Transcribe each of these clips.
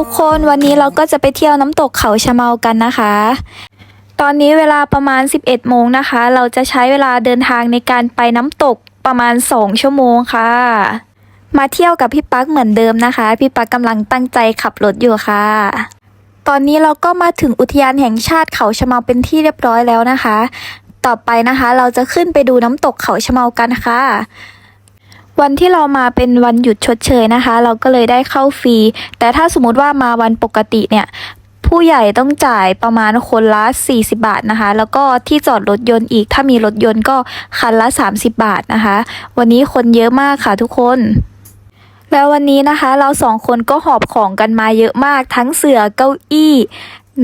ทุกคนวันนี้เราก็จะไปเที่ยวน้ำตกเขาชะเมากันนะคะ ตอนนี้เวลาประมาณ 11 โมงนะคะ เราจะใช้เวลาเดินทางในการไปน้ำตกประมาณ 2 ชั่วโมงค่ะ มาเที่ยวกับพี่ปักเหมือนเดิมนะคะ พี่ปักกำลังตั้งใจขับรถอยู่ค่ะ ตอนนี้เราก็มาถึงอุทยานแห่งชาติเขาชะเมาเป็นที่เรียบร้อยแล้วนะคะ ต่อไปนะคะ เราจะขึ้นไปดูน้ำตกเขาชะเมากันค่ะ วันที่เรามาเป็นวันหยุดชดเชยนะคะ เราก็เลยได้เข้าฟรี แต่ถ้าสมมติว่ามาวันปกติเนี่ย ผู้ใหญ่ต้องจ่ายประมาณคนละ 40 บาทนะคะ แล้วก็ที่จอดรถยนต์อีก ถ้ามีรถยนต์ก็คันละ 30 บาทนะคะ วันนี้คนเยอะมากค่ะทุกคน แล้ววันนี้นะคะ เราสองคนก็หอบของกันมาเยอะมาก ทั้งเสือเก้าอี้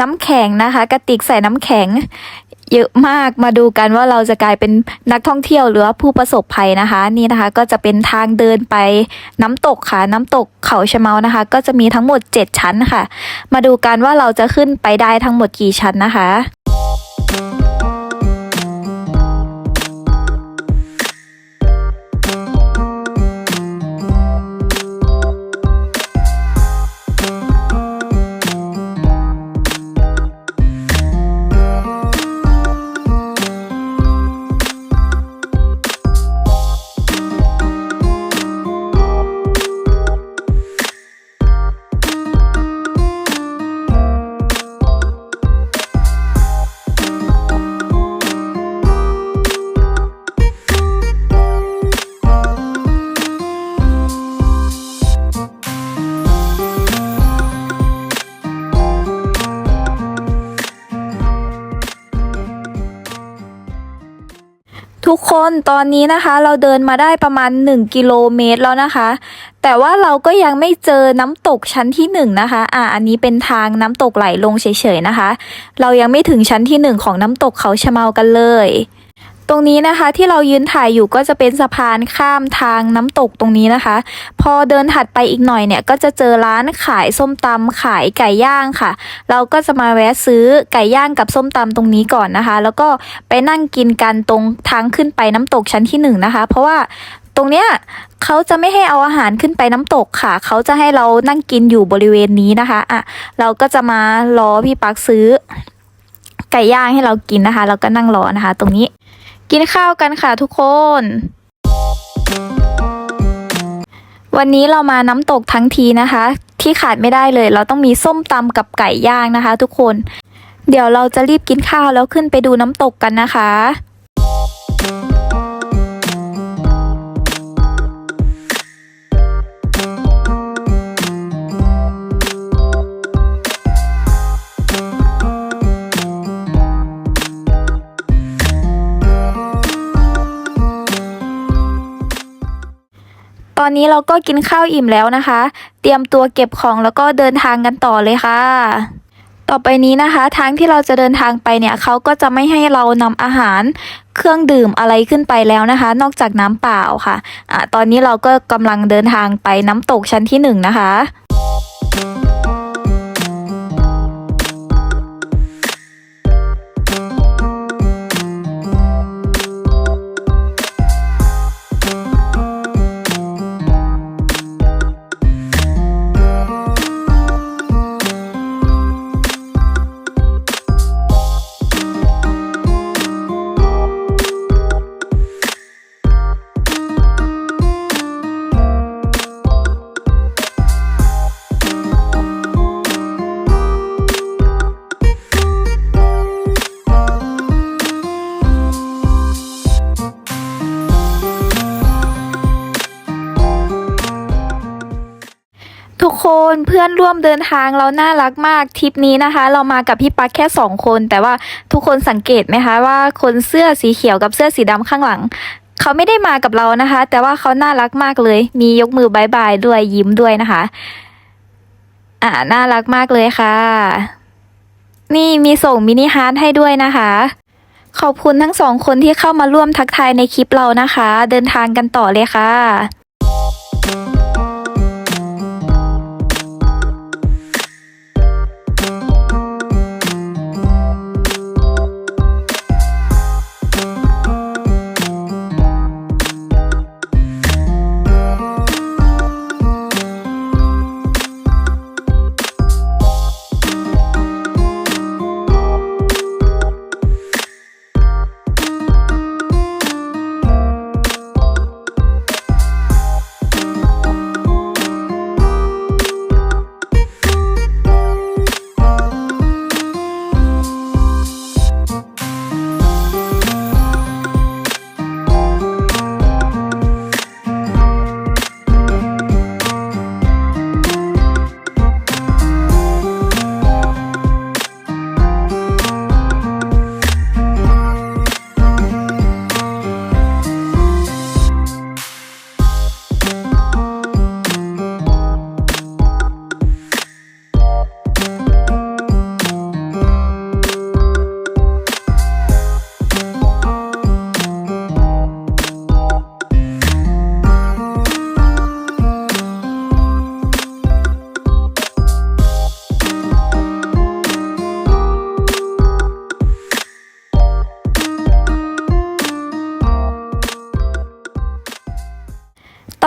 น้ำแข็งนะคะ กระติกใส่น้ำแข็ง เยอะมากมาดูกันว่าเราจะกลายเป็นนักท่องเที่ยวหรือผู้ประสบภัยนะคะ นี่นะคะก็จะเป็นทางเดินไปน้ำตกค่ะ น้ำตกเขาชะเมานะคะ ก็จะมีทั้งหมด 7 ชั้นค่ะ มาดูกันว่าเราจะขึ้นไปได้ทั้งหมดกี่ชั้นนะคะ คนตอนนี้นะคะ เราเดินมาได้ประมาณ 1 กิโลเมตรแล้วนะคะ แต่ว่าเราก็ยังไม่เจอน้ำตกชั้นที่1นงนะคะ อ่าอันนี้เป็นทางน้ำตกไหลลงเฉยๆนะคะ เรายังไม่ถึงชั้นที่ 1 ของน้ำตกเขาชะเมากันเลย รงนี้นะคะที่เรายืนถ่ายอยู่ก็จะเป็นสะพานข้ามทางน้ำตกตรงนี้นะคะ พอเดินถัดไปอีกหน่อยเนี่ยก็จะเจอร้านขายส้มตำขายไก่ย่างค่ะ เราก็จะมาแวะซื้อไก่ย่างกับส้มตำตรงนี้ก่อนนะคะ แล้วก็ไปนั่งกินกันตรงทางขึ้นไปน้ำตกชั้นที่หนึ่งนะคะ เพราะว่าตรงเนี้ยเขาจะไม่ให้เอาอาหารขึ้นไปน้ำตกค่ะ เขาจะให้เรานั่งกินอยู่บริเวณนี้นะคะอะเราก็จะมารอพี่ปักซื้อ ไก่ย่างให้เรากินนะคะ เราก็นั่งรอนะคะ ตรงนี้ กินข้าวกันค่ะทุกคน วันนี้เรามาน้ำตกทั้งทีนะคะ ที่ขาดไม่ได้เลย เราต้องมีส้มตำกับไก่ย่างนะคะ ทุกคน เดี๋ยวเราจะรีบกินข้าวแล้วขึ้นไปดูน้ำตกกันนะคะ อนนี้เราก็กินข้าวอิ่มแล้วนะคะ เตรียมตัวเก็บของแล้วก็เดินทางกันต่อเลยค่ะต่อไปนี้นะคะทางที่เราจะเดินทางไปเนี่ยเขาก็จะไม่ให้เรานำอาหารเครื่องดื่มอะไรขึ้นไปแล้วนะคะ นอกจากน้ำเปล่าค่ะอะตอนนี้เราก็กำลังเดินทางไปน้ำตกชั้นที่หนึ่งนะคะ คนเพื่อนร่วมเดินทางเราน่ารักมากทริปนี้นะคะ เรามากับพี่ปักแค่สองคน แต่ว่าทุกคนสังเกตไหมคะว่าคนเสื้อสีเขียวกับเสื้อสีดำข้างหลัง เขาไม่ได้มากับเรานะคะ แต่ว่าเขาน่ารักมากเลย มียกมือบายบายด้วยยิ้มด้วยนะคะ อ่าน่ารักมากเลยค่ะ นี่มีส่งมินิฮาร์ทให้ด้วยนะคะขอบคุณทั้งสองคนที่เข้ามาร่วมทักทายในคลิปเรานะคะ เดินทางกันต่อเลยค่ะ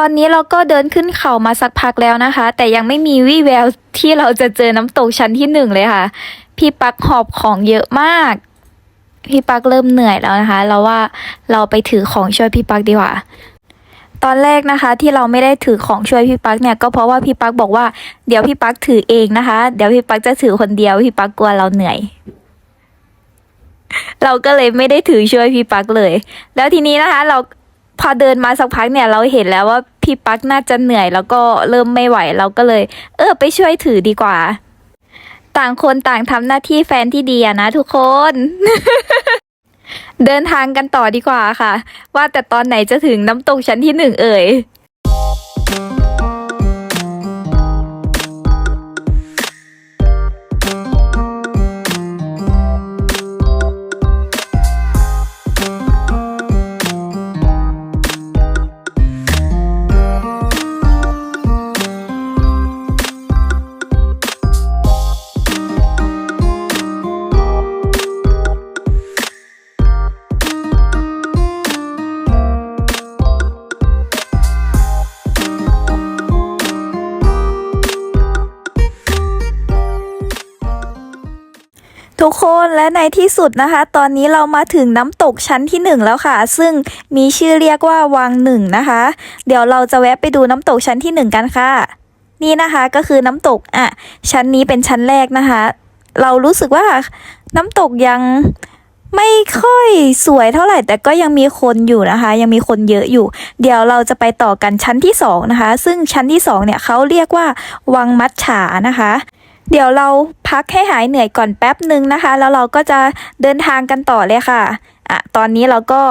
อนนี้เราก็เดินขึ้นเขามาสักพักแล้วนะคะ แต่ยังไม่มีวี่แววที่เราจะเจอน้ำตกชั้นที่หนึ่งเลยค่ะ พี่ปักหอบของเยอะมาก พี่ปักเริ่มเหนื่อยแล้วนะคะ เราว่าเราไปถือของช่วยพี่ปักดีกว่าตอนแรกนะคะที่เราไม่ได้ถือของช่วยพี่ปักเนี่ยก็เพราะว่าพี่ปักบอกว่าเดี๋ยวพี่ปักถือเองนะคะ เดี๋ยวพี่ปักจะถือคนเดียวพี่ปักกลัวเราเหนื่อย เราก็เลยไม่ได้ถือช่วยพี่ปักเลย แล้วทีนี้นะคะ เราพอเดินมาสักพักเนี่ย เราเห็นแล้วว่า พี่ปักน่าจะเหนื่อยแล้วก็เริ่มไม่ไหวเราก็เลย เออ ไปช่วยถือดีกว่า ต่างคนต่างทำหน้าที่แฟนที่ดีอะนะทุกคน เดินทางกันต่อดีกว่าค่ะ ว่าแต่ตอนไหนจะถึงน้ำตกชั้นที่หนึ่งเอ่ย ทุกคนและในที่สุดนะคะ ตอนนี้เรามาถึงน้ำตกชั้นที่หนึ่งแล้วค่ะ ซึ่งมีชื่อเรียกว่าวังหนึ่งนะคะ เดี๋ยวเราจะแวะไปดูน้ำตกชั้นที่หนึ่งกันค่ะ นี่นะคะก็คือน้ำตกอะชั้นนี้เป็นชั้นแรกนะคะ เรารู้สึกว่าน้ำตกยังไม่ค่อยสวยเท่าไหร่ แต่ก็ยังมีคนอยู่นะคะ ยังมีคนเยอะอยู่ เดี๋ยวเราจะไปต่อกันชั้นที่สองนะคะ ซึ่งชั้นที่สองเนี่ยเขาเรียกว่าวังมัดฉานะคะ เดี๋ยวเราพักให้หายเหนื่อยก่อนแป๊บหนึ่งนะคะ แล้วเราก็จะเดินทางกันต่อเลยค่ะอะ ตอนนี้เราก็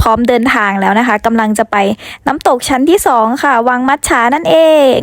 พร้อมเดินทางแล้วนะคะกำลังจะไปน้ำตกชั้นที่สองค่ะ วังมัดฉานั่นเอง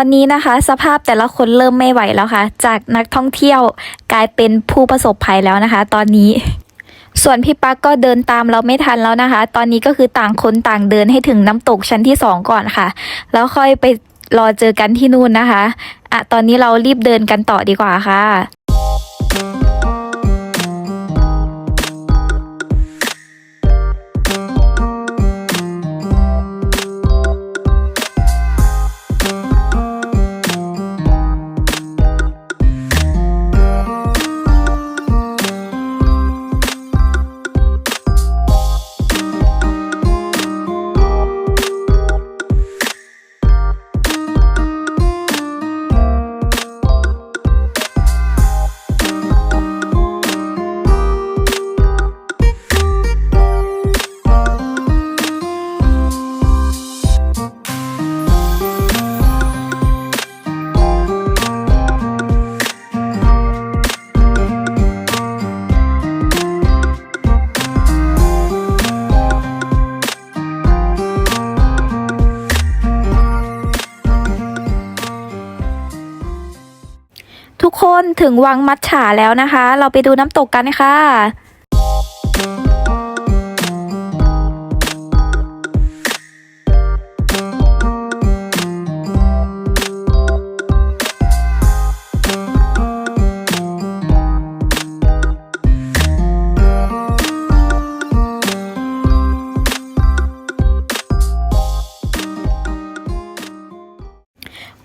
อนนี้นะคะ สภาพแต่ละคนเริ่มไม่ไหวแล้วค่ะ จากนักท่องเที่ยวกลายเป็นผู้ประสบภัยแล้วนะคะ ตอนนี้ ส่วนพี่ปักก็เดินตามเราไม่ทันแล้วนะคะ ตอนนี้ก็คือต่างคนต่างเดินให้ถึงน้ำตกชั้นที่สองก่อนค่ะ แล้วค่อยไปรอเจอกันที่นู่นนะคะ อะ ตอนนี้เรารีบเดินกันต่อดีกว่าค่ะ นถึงวังมัดฉาแล้วนะคะ เราไปดูน้ำตกกันค่ะ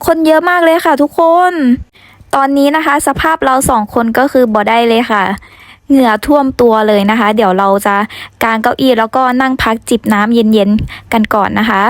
คนเยอะมากเลยค่ะทุกคน ตอนนี้นะคะ สภาพเราสองคนก็คือบ่ได้เลยค่ะ เหงื่อท่วมตัวเลยนะคะ เดี๋ยวเราจะกางเก้าอี้แล้วก็นั่งพักจิบน้ำเย็นๆกันก่อนนะคะ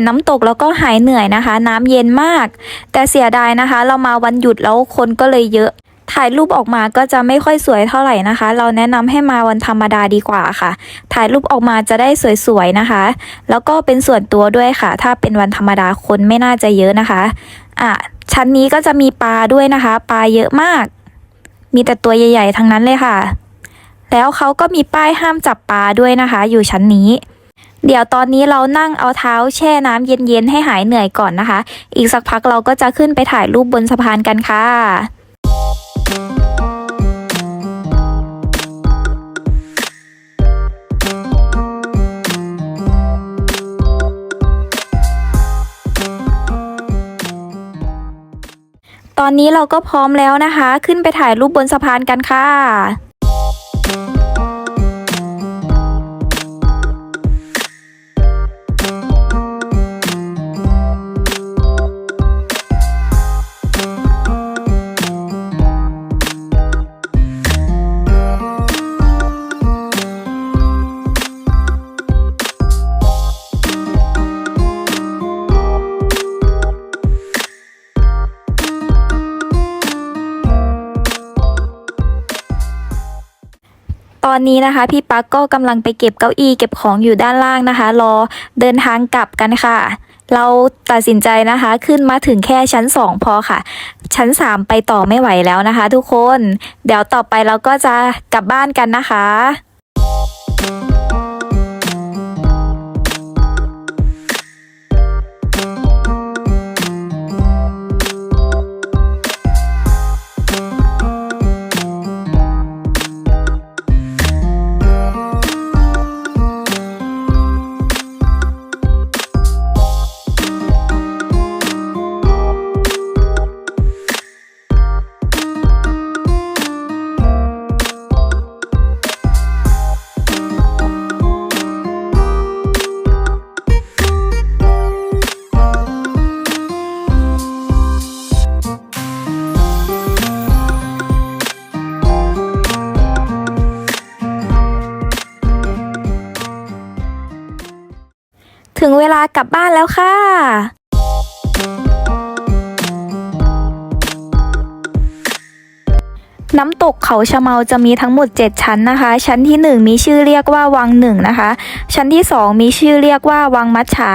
นน้ำตกแล้วก็หายเหนื่อยนะคะ น้ำเย็นมาก แต่เสียดายนะคะ เรามาวันหยุดแล้วคนก็เลยเยอะ ถ่ายรูปออกมาก็จะไม่ค่อยสวยเท่าไหร่นะคะ เราแนะนำให้มาวันธรรมดาดีกว่าค่ะ ถ่ายรูปออกมาจะได้สวยๆนะคะ แล้วก็เป็นส่วนตัวด้วยค่ะ ถ้าเป็นวันธรรมดาคนไม่น่าจะเยอะนะคะอะชั้นนี้ก็จะมีปลาด้วยนะคะ ปลาเยอะมาก มีแต่ตัวใหญ่ ๆ ทั้งนั้นเลยค่ะ แล้วเขาก็มีป้ายห้ามจับปลาด้วยนะคะ อยู่ชั้นนี้ เดี๋ยวตอนนี้เรานั่งเอาเท้าแช่น้ำเย็นๆให้หายเหนื่อยก่อนนะคะ อีกสักพักเราก็จะขึ้นไปถ่ายรูปบนสะพานกันค่ะตอนนี้เราก็พร้อมแล้วนะคะ ขึ้นไปถ่ายรูปบนสะพานกันค่ะ อนนี้นะคะ พี่ปักก็กำลังไปเก็บเก้าอี้เก็บของอยู่ด้านล่างนะคะ รอเดินทางกลับกันค่ะ เราตัดสินใจนะคะ ขึ้นมาถึงแค่ชั้น 2 พอค่ะ ชั้น 3 ไปต่อไม่ไหวแล้วนะคะ ทุกคน เดี๋ยวต่อไปเราก็จะกลับบ้านกันนะคะ กลับบ้านแล้วค่ะ น้ำตกเขาชะเมาจะมีทั้งหมด 7 ชั้นนะคะ ชั้นที่ 1 มีชื่อเรียกว่าวังหนึ่งนะคะ ชั้นที่ 2 มีชื่อเรียกว่าวังมัจฉา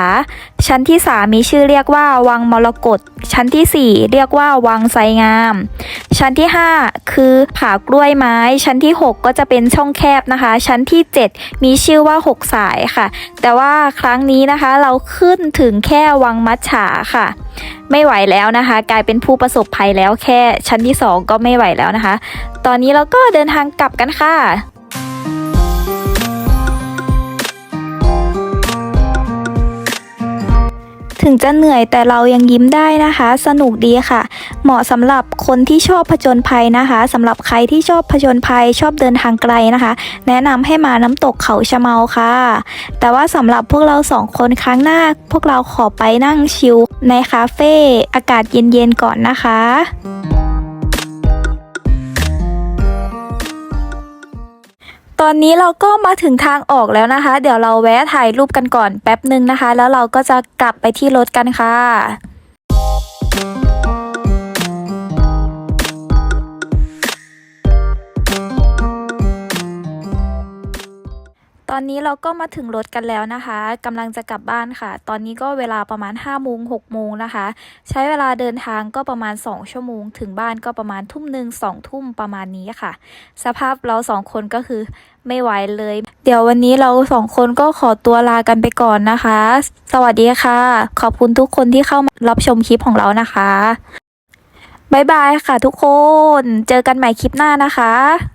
ชั้นที่ 3 มีชื่อเรียกว่าวังมรกตชั้นทีสี่ 4 เรียกว่าวังไซงาม ชั้นที่ 5 คือผากล้วยไม้ ชั้นที่ 6 ก็จะเป็นช่องแคบนะคะ ชั้นที่ 7 มีชื่อว่า 6 สายค่ะ แต่ว่าครั้งนี้นะคะเราขึ้นถึงแค่วังมัจฉาค่ะ ไม่ไหวแล้วนะคะ กลายเป็นผู้ประสบภัยแล้วแค่ชั้นที่ 2 ก็ไม่ไหวแล้วนะคะ ตอนนี้เราก็เดินทางกลับกันค่ะ ถึงจะเหนื่อยแต่เรายังยิ้มได้นะคะ สนุกดีค่ะ เหมาะสำหรับคนที่ชอบผจญภัยนะคะสำหรับใครที่ชอบผจญภัยชอบเดินทางไกลนะคะ แนะนำให้มาน้ำตกเขาชะเมาค่ะ แต่ว่าสำหรับพวกเราสองคนครั้งหน้า พวกเราขอไปนั่งชิลในคาเฟ่อากาศเย็นๆก่อนนะคะ ตอนนี้เราก็มาถึงทางออกแล้วนะคะ เดี๋ยวเราแวะถ่ายรูปกันก่อนแป๊บหนึ่งนะคะ แล้วเราก็จะกลับไปที่รถกันค่ะ ตอนนี้เราก็มาถึงรถกันแล้วนะคะกำลังจะกลับบ้านค่ะ ตอนนี้ก็เวลาประมาณ5โมง6โมงนะคะ ใช้เวลาเดินทางก็ประมาณ 2 ชั่วโมง ถึงบ้านก็ประมาณทุ่มหนึ่งสองทุ่มประมาณนี้ค่ะ สภาพเราสองคนก็คือไม่ไหวเลย เดี๋ยววันนี้เราสองคนก็ขอตัวลากันไปก่อนนะคะ สวัสดีค่ะ ขอบคุณทุกคนที่เข้ามารับชมคลิปของเรานะคะบายบายค่ะทุกคน เจอกันใหม่คลิปหน้านะคะ